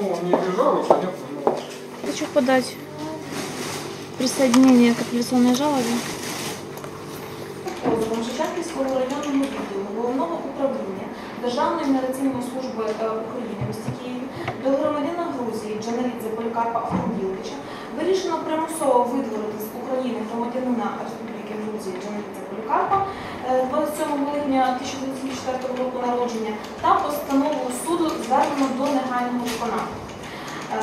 ну, не держава, понятно, но Хочу подать присоединение к апелляционной жалобе. позовом Шевченківського районного відділу головного управління Державної міграційної служби е, України в місті Києві до громадянина Грузії Джаналідзе Полікарпа Автомобіловича вирішено примусово видворити з України громадянина Республіки Грузії Джаналідзе Полікарпа е, 27 липня 1974 року народження та звернено до негайного. Е,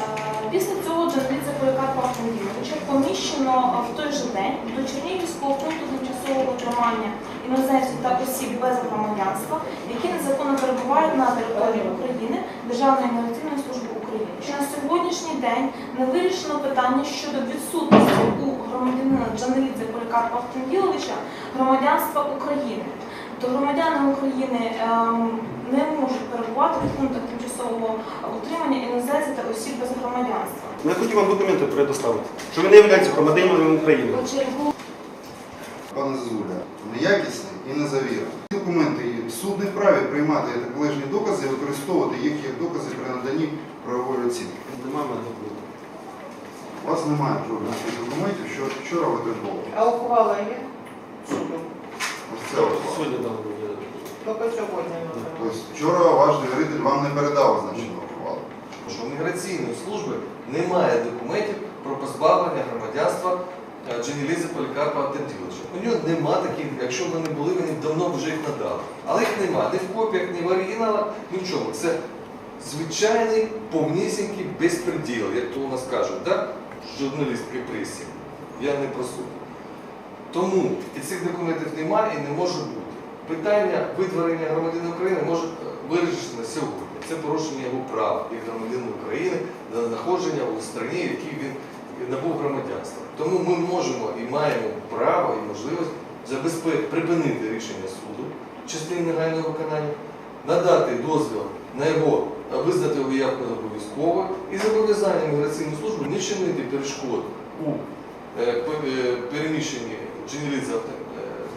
Після цього Джанлідзе Полікарпа Автомобіловича поміщено е, в той же день до Чернігівського пункту тимчасового тримання іноземців та осіб без громадянства, які незаконно перебувають на території України Державної міграційної служби України. Що на сьогоднішній день не вирішено питання щодо відсутності у громадянина Джанелідзе Полікарпа Автомобіловича громадянства України. То громадяни України ем, не можуть перебувати в пунктах тимчасового утримання іноземців та осіб без громадянства. Я хотів вам документи предоставити, що ви не являєтеся громадянином України. Пане Зазуля, неякісний і незавірений. Документи є. суд не вправі приймати належні докази і використовувати їх як докази при наданні правової оцінки. Немає мене документів. У вас немає жодних документів, що вчора ви дозволили. А ухвала є? Ось це от. Сьогодні дали. Тільки сьогодні. Тобто вчора ваш довіритель вам не передав означену ухвалу. що у міграційної служби немає документів про позбавлення громадянства е, Дженілізи Полікарпа Антенділовича. У нього нема таких, якщо вони були, вони давно вже їх надали. Але їх нема ні в копіях, ні в оригіналах, ні в чому. Це звичайний повнісінький безпреділ, як то у нас кажуть, да? журналістській пресі. Я не про суд. Тому і цих документів немає і не може бути. Питання видворення громадянина України може е, вирішено сьогодні. Це порушення його прав як громадянина України на знаходження у країні, в якій він набув громадянства. Тому ми можемо і маємо право і можливість припинити рішення суду в частині негайного виконання, надати дозвіл на його е, визнати як обов'язково і зобов'язання міграційної служби не чинити перешкод у е, пе- переміщенні Дженілідзе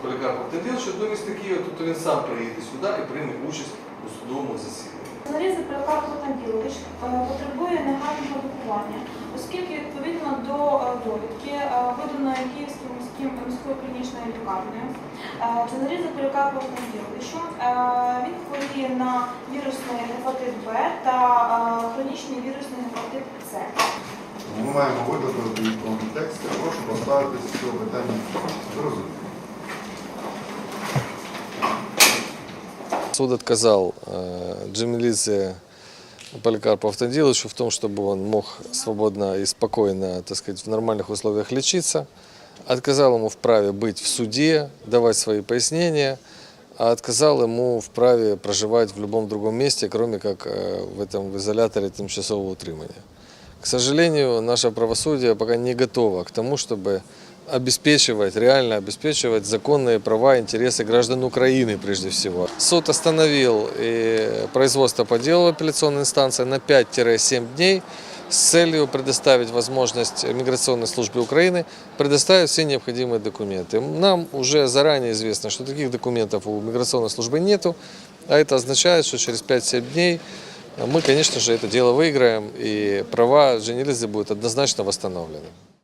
Полікарпа Автоділовича до міста Києва, тобто він сам приїде сюди і прийме участь у судовому засіданні. Заліза Полікарп Автомобілович е, потребує негайного лікування, оскільки відповідно до е, довідки, е, виданої Київським міським міською клінічною лікарнею, Заліза Полікарп Автомобіловичу е, він хворіє на вірусний гепатит Б та хронічний вірусний гепатит С. Ми маємо видати відповідний текст. Я прошу поставити з цього питання зрозуміло. Суд отказал э, Джемилизе Поликарпу Автодиловичу в том, чтобы он мог свободно и спокойно, так сказать, в нормальных условиях лечиться. Отказал ему в праве быть в суде, давать свои пояснения, а отказал ему в праве проживать в любом другом месте, кроме как э, в этом в изоляторе тимчасового утримания. К сожалению, наше правосудие пока не готово к тому, чтобы обеспечивать, реально обеспечивать законные права и интересы граждан Украины прежде всего. Суд остановил э, производство по делу в апелляционной инстанции на 5-7 дней с целью предоставить возможность миграционной службе Украины предоставить все необходимые документы. Нам уже заранее известно, что таких документов у миграционной службы нету, а это означает, что через 5-7 дней мы, конечно же, это дело выиграем, и права Женилизы будут однозначно восстановлены.